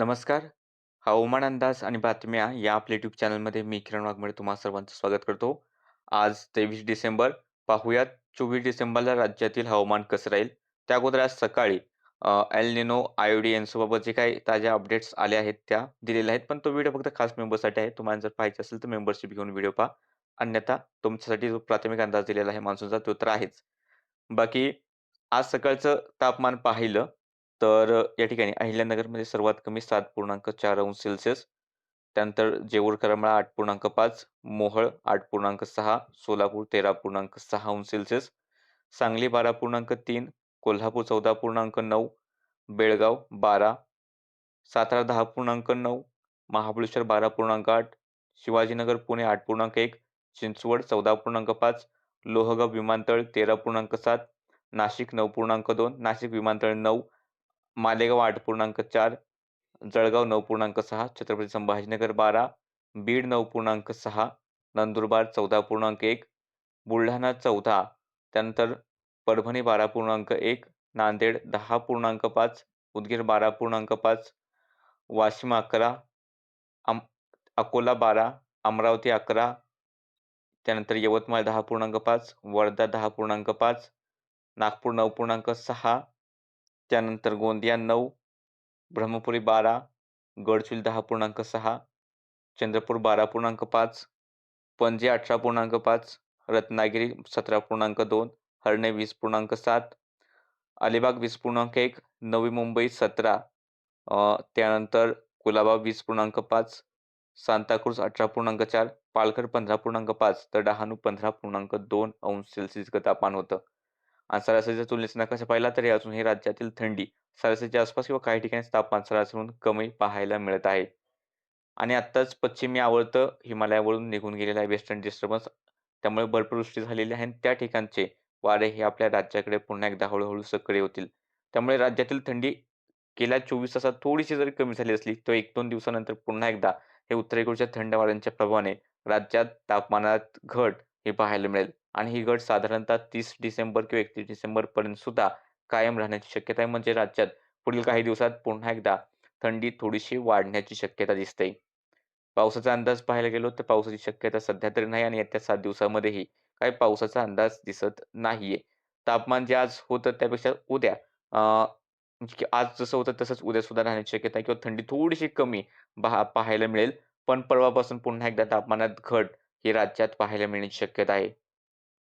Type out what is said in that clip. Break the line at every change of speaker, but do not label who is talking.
नमस्कार. हवामान अंदाज आणि बातम्या या आपल्या यूट्यूब चॅनलमध्ये मी किरण वाघमोडे तुम्हा सर्वांचं स्वागत करतो. आज 23 डिसेंबर. पाहूयात 24 डिसेंबरला राज्यातील हवामान कसं राहील. त्या अगोदर आज सकाळी अ, एल निनो, आयोडी यांच्याबाबत जे काही ताज्या अपडेट्स आल्या आहेत त्या दिलेल्या आहेत. पण तो व्हिडिओ फक्त खास मेंबरसाठी आहे. तुम्हाला जर पाहायचं असेल तर मेंबरशिप घेऊन व्हिडिओ पहा. अन्यथा तुमच्यासाठी जो प्राथमिक अंदाज दिलेला आहे मान्सूनचा तो तर आहेच. बाकी आज सकाळचं तापमान पाहिलं तर या ठिकाणी अहिल्यानगरमध्ये सर्वात कमी सात पूर्णांक चार अंश सेल्सिअस त्यानंतर जेऊर करमाळा आठ पूर्णांक पाच मोहळ आठ पूर्णांक सहा सोलापूर तेरा पूर्णांक सहा अंश सेल्सिअस सांगली बारा पूर्णांक तीन कोल्हापूर चौदा पूर्णांक नऊ बेळगाव बारा सातारा दहा पूर्णांक नऊ महाबळेश्वर बारा पूर्णांक आठ शिवाजीनगर पुणे आठ पूर्णांक एक चिंचवड चौदा पूर्णांक पाच लोहगाव विमानतळ तेरा पूर्णांक सात नाशिक नऊ पूर्णांक दोन नाशिक विमानतळ नऊ मालेगाव आठ पूर्णांक चार जळगाव नऊ पूर्णांक सहा छत्रपती संभाजीनगर बारा बीड नऊ पूर्णांक सहा नंदुरबार चौदा पूर्णांक एक बुलढाणा चौदा त्यानंतर परभणी बारा पूर्णांक एक नांदेड दहा पूर्णांक पाच उदगीर बारा पूर्णांक पाच वाशिम अकरा आम अकोला बारा अमरावती अकरा त्यानंतर यवतमाळ दहा पूर्णांक पाच वर्धा दहा पूर्णांक पाच नागपूर नऊ पूर्णांक सहा त्यानंतर गोंदिया नऊ ब्रह्मपुरी बारा गडचिल दहा पूर्णांक सहा चंद्रपूर बारा पूर्णांक पाच पणजी अठरा पूर्णांक पाच रत्नागिरी सतरा पूर्णांक दोन हरणे वीस पूर्णांक सात अलिबाग वीस पूर्णांक एक नवी मुंबई सतरा त्यानंतर कुलाबा वीस पूर्णांक पाच सांताक्रूज अठरा पूर्णांक चार पालघर पंधरा पूर्णांक पाच तर डहाणू पंधरा पूर्णांक दोन अंश सेल्सिअस तापमान होतं. आणि सरासरीच्या तुलनेचा नकाशा पाहिला तरी अजून हे राज्यातील थंडी सरासरीच्या आसपास किंवा काही ठिकाणी तापमान सरासरीहून कमी पाहायला मिळत आहे. आणि आत्ताच पश्चिमी आवळतं हिमालयावरून निघून गेलेला आहे वेस्टर्न डिस्टर्बन्स. त्यामुळे बर्फवृष्टी झालेली आहे आणि त्या ठिकाणचे वारे हे आपल्या राज्याकडे पुन्हा एकदा हळूहळू सक्रिय होतील. त्यामुळे राज्यातील थंडी गेल्या 24 तासात थोडीशी जरी कमी झाली असली तर 1-2 दिवसानंतर पुन्हा एकदा हे उत्तरेकडच्या थंड वाऱ्यांच्या प्रभावाने राज्यात तापमानात घट हे पाहायला मिळेल आणि ही घट साधारणतः तीस डिसेंबर किंवा 31 डिसेंबरपर्यंत सुद्धा कायम राहण्याची शक्यता आहे. म्हणजे राज्यात पुढील काही दिवसात पुन्हा एकदा थंडी थोडीशी वाढण्याची शक्यता दिसते. पावसाचा अंदाज पाहायला गेलो तर पावसाची शक्यता सध्या तरी नाही आणि येत्या सात दिवसामध्येही काही पावसाचा अंदाज दिसत नाहीये. तापमान जे आज होतं त्यापेक्षा उद्या म्हणजे आज जसं होतं तसंच उद्या सुद्धा राहण्याची शक्यता आहे किंवा थंडी थोडीशी कमी पाहायला मिळेल. पण परवापासून पुन्हा एकदा तापमानात घट ही राज्यात पाहायला मिळण्याची शक्यता आहे.